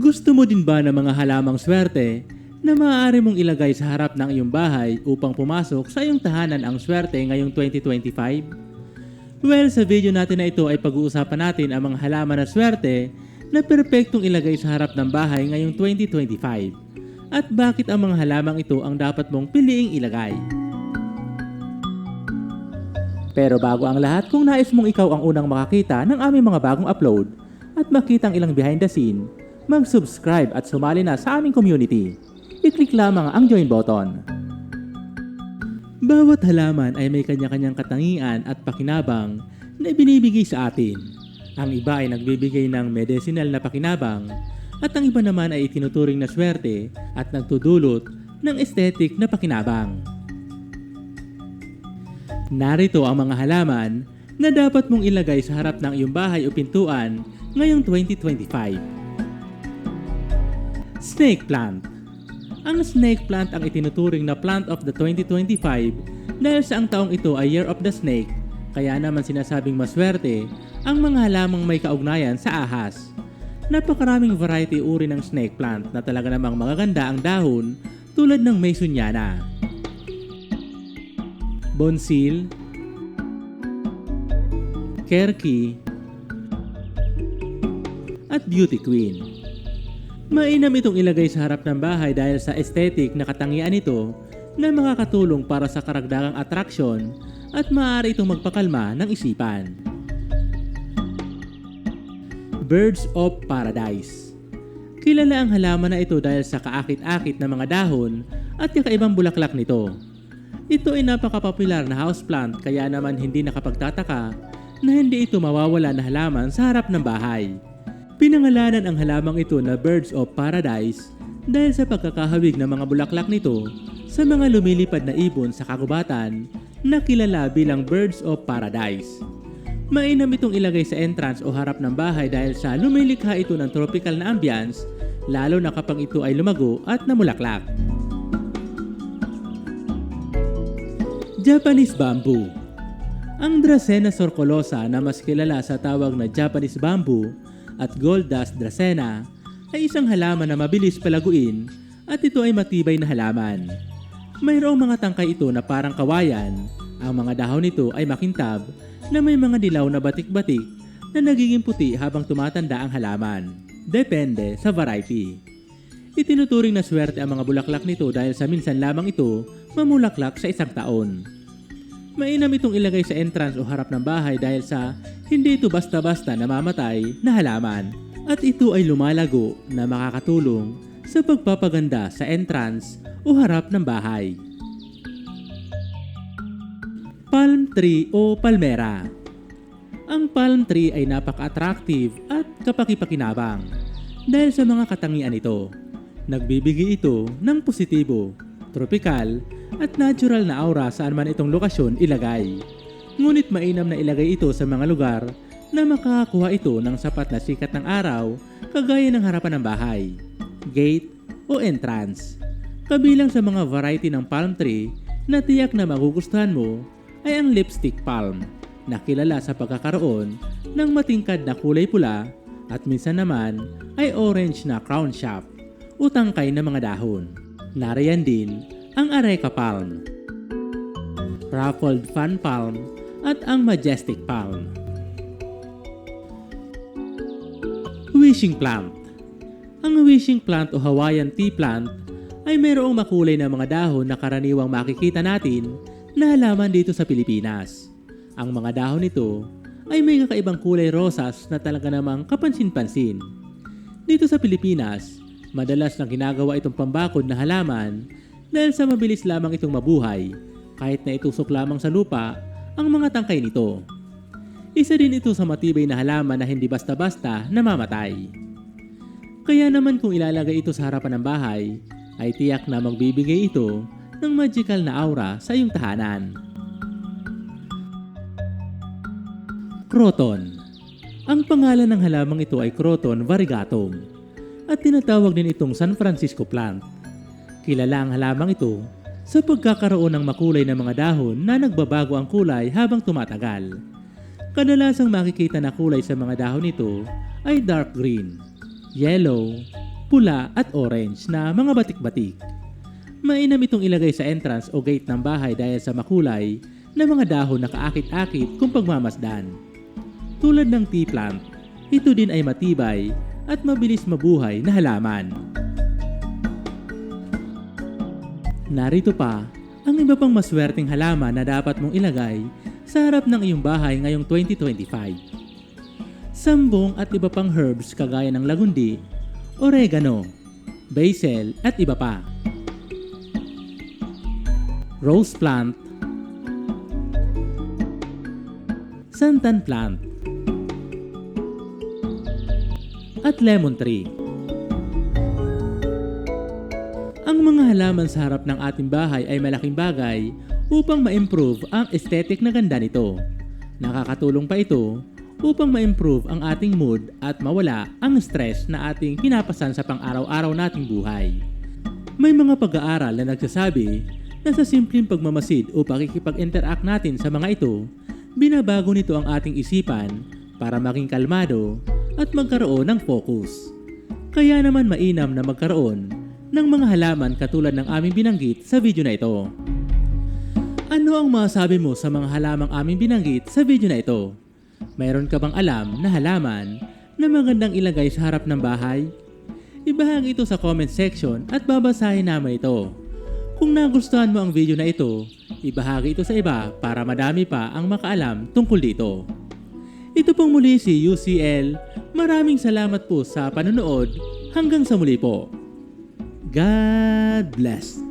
Gusto mo din ba ng mga halamang swerte na maaari mong ilagay sa harap ng iyong bahay upang pumasok sa iyong tahanan ang swerte ngayong 2025? Well, sa video natin na ito ay pag-uusapan natin ang mga halaman na swerte na perpektong ilagay sa harap ng bahay ngayong 2025 at bakit ang mga halamang ito ang dapat mong piliing ilagay. Pero bago ang lahat, kung nais mong ikaw ang unang makakita ng aming mga bagong upload at makitang ilang behind the scene, mag-subscribe at sumali na sa aming community. I-click lamang ang join button. Bawat halaman ay may kanya-kanyang katangian at pakinabang na ibinibigay sa atin. Ang iba ay nagbibigay ng medicinal na pakinabang at ang iba naman ay itinuturing na swerte at nagtudulot ng aesthetic na pakinabang. Narito ang mga halaman na dapat mong ilagay sa harap ng iyong bahay o pintuan ngayong 2025. Snake plant. Ang snake plant ang itinuturing na plant of the 2025 dahil sa ang taong ito ay Year of the Snake, kaya naman sinasabing maswerte ang mga halamang may kaugnayan sa ahas. Napakaraming variety uri ng snake plant na talaga namang magaganda ang dahon tulad ng Masoниana, Bonsil, Kerky, at Beauty Queen. Mainam itong ilagay sa harap ng bahay dahil sa aesthetic na katangian nito na makakatulong para sa karagdagang atraksyon at maaari itong magpakalma ng isipan. Birds of Paradise Kilala ang halaman na ito dahil sa kaakit-akit na mga dahon at kakaibang bulaklak nito. Ito ay napakapopular na houseplant kaya naman hindi nakapagtataka na hindi ito mawawala na halaman sa harap ng bahay. Pinangalanan ang halamang ito na Birds of Paradise dahil sa pagkakahawig ng mga bulaklak nito sa mga lumilipad na ibon sa kagubatan na kilala bilang Birds of Paradise. Mainam itong ilagay sa entrance o harap ng bahay dahil sa lumilikha ito ng tropical na ambience lalo na kapag ito ay lumago at namulaklak. Japanese Bamboo Ang Dracena sorcolosa na mas kilala sa tawag na Japanese Bamboo at Gold Dust Dracena ay isang halaman na mabilis palaguin at ito ay matibay na halaman. Mayroong mga tangkay ito na parang kawayan. Ang mga dahon nito ay makintab na may mga dilaw na batik-batik na nagiging puti habang tumatanda ang halaman. Depende sa variety. Itinuturing na swerte ang mga bulaklak nito dahil sa minsan lamang ito mamulaklak sa isang taon. Mainam itong ilagay sa entrance o harap ng bahay dahil sa hindi ito basta-basta namamatay na halaman at ito ay lumalago na makakatulong sa pagpapaganda sa entrance o harap ng bahay. Palm tree o palmera Ang palm tree ay napaka-attractive at kapakipakinabang dahil sa mga katangian nito. Nagbibigay ito ng positibo, tropikal at natural na aura saan man itong lokasyon ilagay. Ngunit mainam na ilagay ito sa mga lugar na makakakuha ito ng sapat na sikat ng araw kagaya ng harapan ng bahay, gate o entrance. Kabilang sa mga variety ng palm tree na tiyak na magugustuhan mo ay ang lipstick palm na kilala sa pagkakaroon ng matingkad na kulay pula at minsan naman ay orange na crown shaft o tangkay na mga dahon. Nariyan din ang areca palm, ruffled fan palm at ang majestic palm. Wishing plant Ang wishing plant o Hawaiian tea plant ay mayroong makulay na mga dahon na karaniwang makikita natin na halaman dito sa Pilipinas. Ang mga dahon nito ay may kakaibang kulay rosas na talaga namang kapansin-pansin. Dito sa Pilipinas, madalas na ginagawa itong pambakod na halaman dahil sa mabilis lamang itong mabuhay kahit na itusok lamang sa lupa ang mga tangkay nito. Isa din ito sa matibay na halaman na hindi basta-basta namamatay. Kaya naman kung ilalagay ito sa harapan ng bahay, ay tiyak na magbibigay ito ng magical na aura sa iyong tahanan. Croton Ang pangalan ng halamang ito ay Croton variegatum at tinatawag din itong San Francisco plant. Kilala ang halamang ito sa pagkakaroon ng makulay na mga dahon na nagbabago ang kulay habang tumatagal. Kadalasang makikita na kulay sa mga dahon nito ay dark green, yellow, pula at orange na mga batik-batik. Mainam itong ilagay sa entrance o gate ng bahay dahil sa makulay na mga dahon na kaakit-akit kung pagmamasdan. Tulad ng tea plant, ito din ay matibay at mabilis mabuhay na halaman. Narito pa ang iba pang maswerteng halaman na dapat mong ilagay sa harap ng iyong bahay ngayong 2025. Sambong at iba pang herbs kagaya ng lagundi, oregano, basil at iba pa. Rose plant, santan plant, at lemon tree. Mga halaman sa harap ng ating bahay ay malaking bagay upang ma-improve ang aesthetic na ganda nito. Nakakatulong pa ito upang ma-improve ang ating mood at mawala ang stress na ating pinapasan sa pang-araw-araw nating buhay. May mga pag-aaral na nagsasabi na sa simpleng pagmamasid o pakikipag-interact natin sa mga ito, binabago nito ang ating isipan para maging kalmado at magkaroon ng focus. Kaya naman mainam na magkaroon ng mga halaman katulad ng aming binanggit sa video na ito. Ano ang masabi mo sa mga halamang aming binanggit sa video na ito? Mayroon ka bang alam na halaman na magandang ilagay sa harap ng bahay? Ibahagi ito sa comment section at babasahin namin ito. Kung nagustuhan mo ang video na ito, ibahagi ito sa iba para madami pa ang makaalam tungkol dito. Ito pong muli si UCL. Maraming salamat po sa panonood. Hanggang sa muli po. God bless.